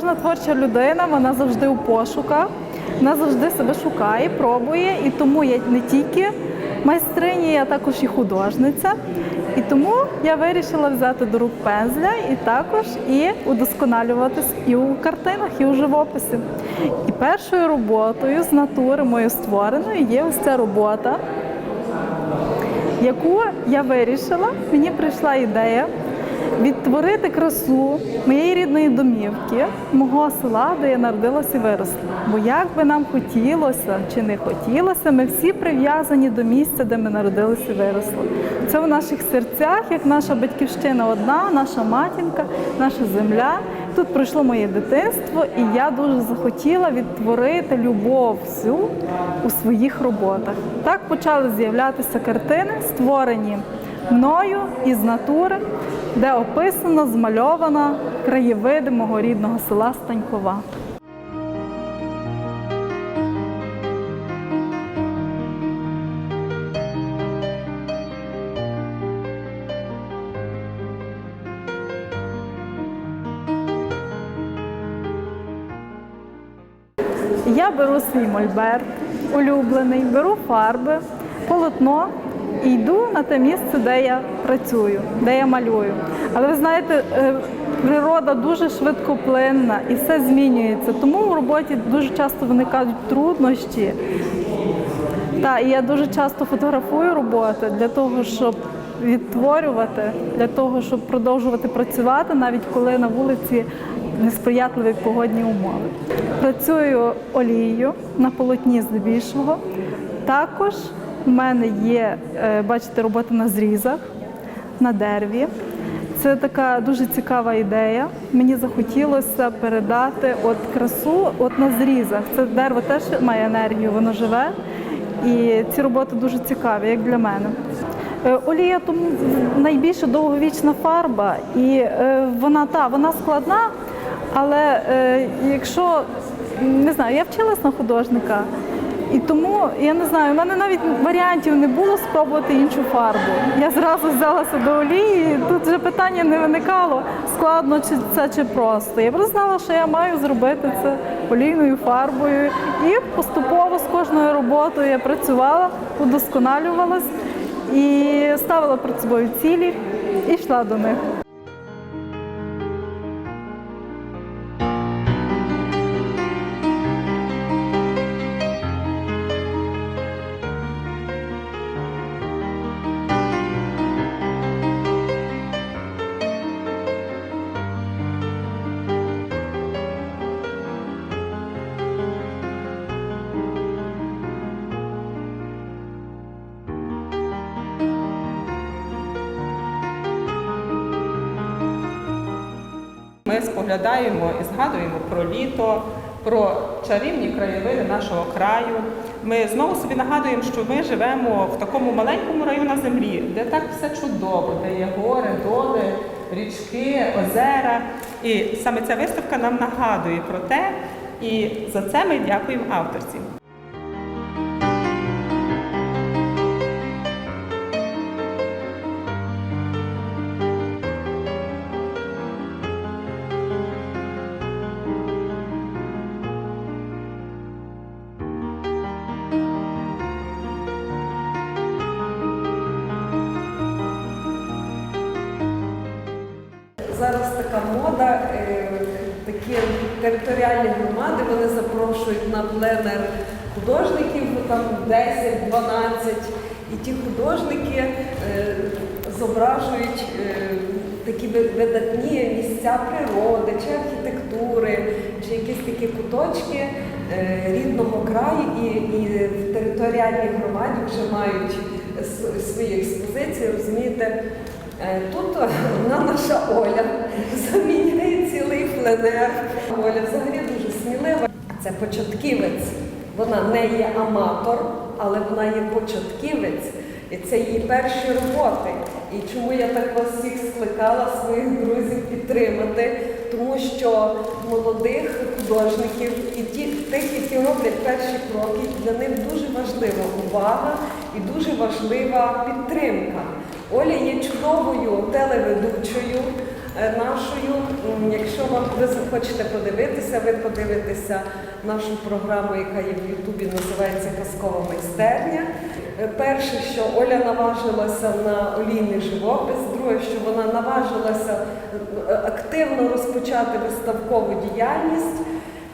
кожна творча людина, вона завжди у пошуках, вона завжди себе шукає, пробує, і тому я не тільки майстриня, я також і художниця. І тому я вирішила взяти до рук пензля і також і удосконалюватись і у картинах, і у живописі. І першою роботою з натури моєю створеною є ось ця робота, яку я вирішила, мені прийшла ідея відтворити красу моєї рідної домівки, мого села, де я народилася і виросла. Бо як би нам хотілося чи не хотілося, ми всі прив'язані до місця, де ми народилися і виросли. Це в наших серцях, як наша батьківщина одна, наша матінка, наша земля. Тут пройшло моє дитинство, і я дуже захотіла відтворити любов всю у своїх роботах. Так почали з'являтися картини, створені мною із натури, де описано, змальовано краєвиди мого рідного села Станькова. Я беру свій мольберт улюблений, беру фарби, полотно і йду на те місце, де я працюю, де я малюю. Але ви знаєте, е, природа дуже швидкоплинна і все змінюється. Тому в роботі дуже часто виникають труднощі. та і я дуже часто фотографую роботи для того, щоб відтворювати, для того, щоб продовжувати працювати, навіть коли на вулиці несприятливі погодні умови. Працюю олією на полотні здебільшого. Також в мене є, е, бачите, робота на зрізах, на дереві. Це така дуже цікава ідея. Мені захотілося передати от красу от на зрізах. Це дерево теж має енергію, воно живе. І ці роботи дуже цікаві, як для мене. Е, Олія тому найбільше довговічна фарба, і е, вона та вона складна, але якщо не знаю, я вчилась на художника, і тому я не знаю, у мене навіть варіантів не було спробувати іншу фарбу. Я зразу взялася до олії. Тут вже питання не виникало складно чи це чи просто. Я просто знала, що я маю зробити це олійною фарбою, і поступово з кожною роботою я працювала, удосконалювалась і ставила перед собою цілі і йшла до них. Споглядаємо і згадуємо про літо, про чарівні краєвиди нашого краю. Ми знову собі нагадуємо, що ми живемо в такому маленькому раю на землі, де так все чудово, де є гори, доли, річки, озера. І саме ця виставка нам нагадує про те, і за це ми дякуємо авторці. Територіальні громади, вони запрошують на пленер художників, там 10-12, і ті художники е, зображують е, такі видатні місця природи, чи архітектури, чи якісь такі куточки е, рідного краю, і, і в територіальній громаді вже мають свої експозиції, розумієте. Е, Тут одна наша Оля заміняє цілий. Оля взагалі дуже смілива. Це початківець. Вона не є аматор, але вона є початківець. І це її перші роботи. І чому я так вас всіх скликала своїх друзів підтримати? Тому що молодих художників і тих, які роблять перші кроки, для них дуже важлива увага і дуже важлива підтримка. Оля є чудовою телеведучою, е, нашою. Якщо вам ви захочете подивитися, ви подивитеся нашу програму, яка є в Ютубі, називається Казкова майстерня. Е, Перше, що Оля наважилася на олійний живопис, друге, що вона наважилася е, активно розпочати виставкову діяльність.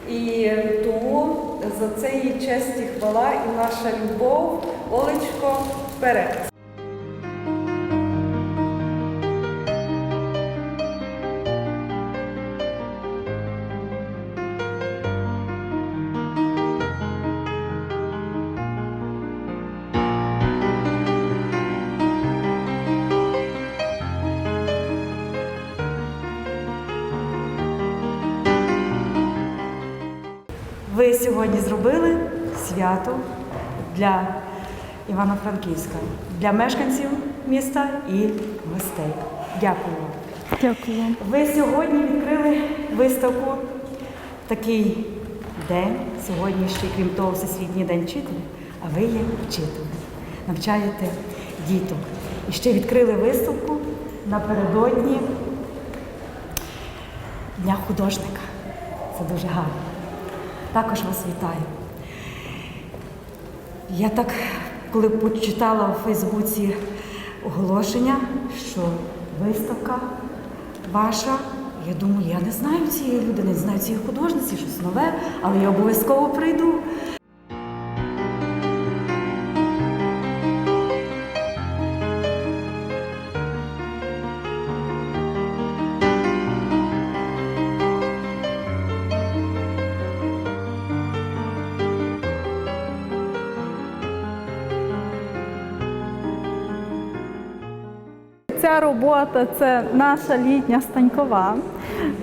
І тому за це їй честь і хвала і наша любов. Олечко, вперед! Сьогодні зробили свято для Івано-Франківська, для мешканців міста і гостей. Дякую вам. Дякую. Ви сьогодні відкрили виставку такий день. Сьогодні ще, крім того, Всесвітній день вчителя, а ви є вчителем, навчаєте діток. І ще відкрили виставку напередодні Дня художника. Це дуже гарно. Також вас вітаю. Я так, коли почитала у Фейсбуці оголошення, що виставка ваша, я думаю, я не знаю цієї людини, не знаю цієї художниці, щось нове, але я обов'язково прийду. Ця робота це наша літня станькова.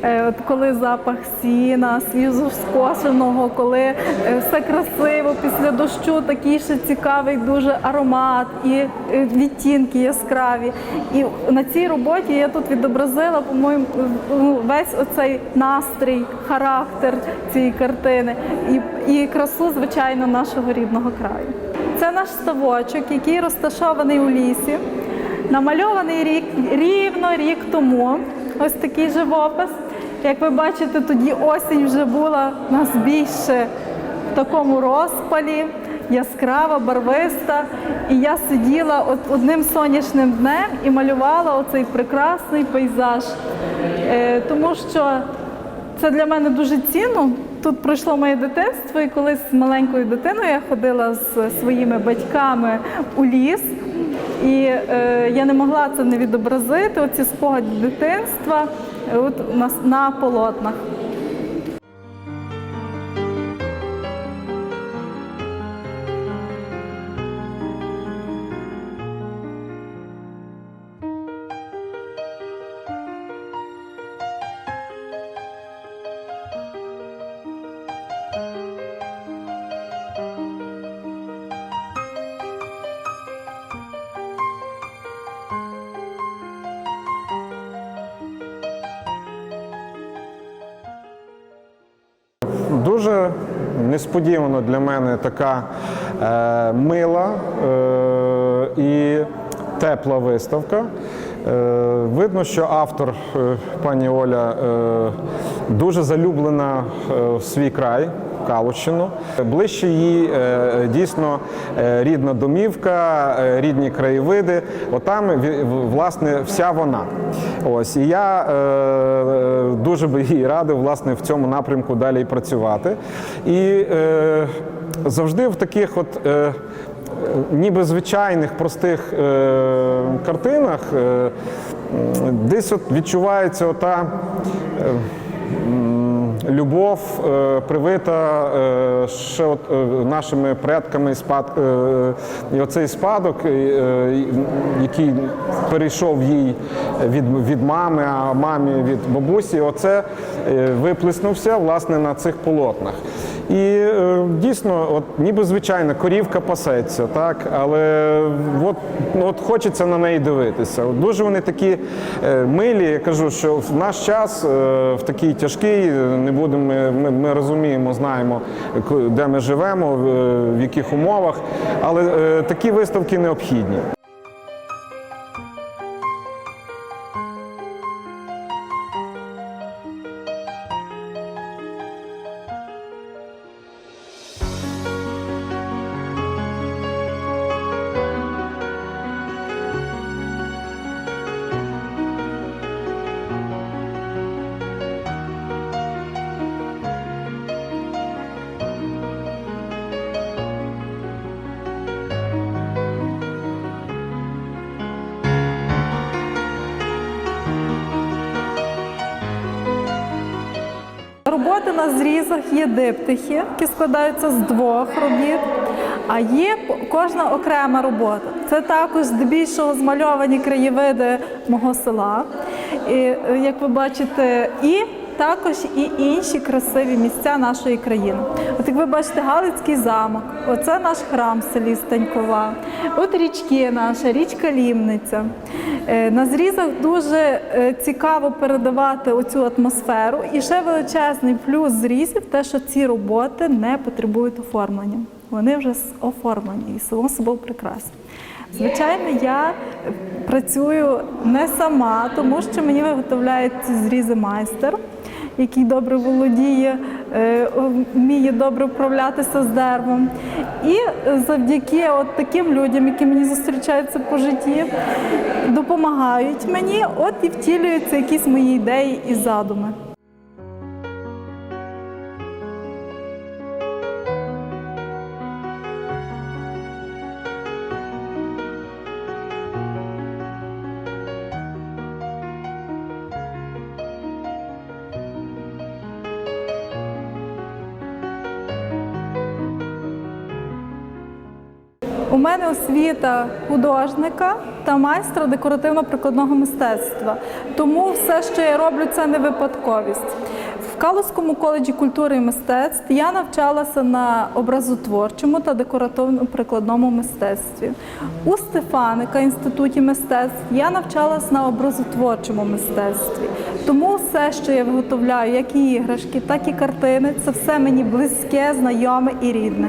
Е, От коли запах сіна, свіжо скошеного, коли е, все красиво після дощу, такий ще цікавий дуже аромат і е, відтінки яскраві. І на цій роботі я тут відобразила, по-моєму, ну, весь оцей настрій, характер цієї картини і, і красу, звичайно, нашого рідного краю. Це наш ставочок, який розташований у лісі. Намальований рік рівно рік тому. Ось такий живопис. Як ви бачите, тоді осінь вже була у нас більше в такому розпалі, яскрава, барвиста. І я сиділа от одним сонячним днем і малювала оцей прекрасний пейзаж. Е, тому що це для мене дуже цінно. Тут пройшло моє дитинство, і колись з маленькою дитиною я ходила з своїми батьками у ліс. І е, я не могла це не відобразити, оці спогади дитинства е, от, на, на полотнах. Дуже несподівано для мене така е, мила е, і тепла виставка. Е, видно, що автор, е, пані Оля, е, дуже залюблена в свій край. Калущину. Ближче їй е, дійсно е, рідна домівка, е, рідні краєвиди. Отам власне вся вона. Ось і я дуже би їй радив власне в цьому напрямку далі і працювати. І завжди в таких от. Ніби звичайних простих е, картинах е, десь от відчувається ота е, любов, е, привита е, ще от, е, нашими предками спад, і оцей спадок, який перейшов їй від, від мами, а мамі від бабусі, оце виплеснувся власне на цих полотнах. І е, дійсно, от ніби звичайна корівка пасеться, так, але от, ну, от хочеться на неї дивитися. Дуже вони такі е, милі. Я кажу, що в наш час е, в такий тяжкий, е, не будемо, ми, ми, розуміємо, знаємо, де ми живемо, в, е, яких умовах, але е, такі виставки необхідні. Знаєте, на зрізах є диптихи, які складаються з двох робіт, а є кожна окрема робота. Це також здебільшого змальовані краєвиди мого села, і, е, як ви бачите, і також і інші красиві місця нашої країни. От як ви бачите, Галицький замок, оце наш храм в селі Станькова, от річки наша, річка Лімниця. Е, На зрізах дуже е, цікаво передавати оцю атмосферу. І ще величезний плюс зрізів те, що ці роботи не потребують оформлення. Вони вже оформлені і само собою прекрасні. Звичайно, я працюю не сама, тому що мені виготовляє ці зрізи майстер, який добре володіє, е, вміє добре вправлятися з деревом. І завдяки от таким людям, які мені зустрічаються по житті, допомагають мені, от і втілюються якісь мої ідеї і задуми. У мене освіта художника та майстра декоративно-прикладного мистецтва. Тому все, що я роблю, це не випадковість. В Калузькому коледжі культури і мистецтв я навчалася на образотворчому та декоративно-прикладному мистецтві. У Стефаника інституті мистецтв я навчалася на образотворчому мистецтві. Тому все, що я виготовляю, як і іграшки, так і картини, це все мені близьке, знайоме і рідне.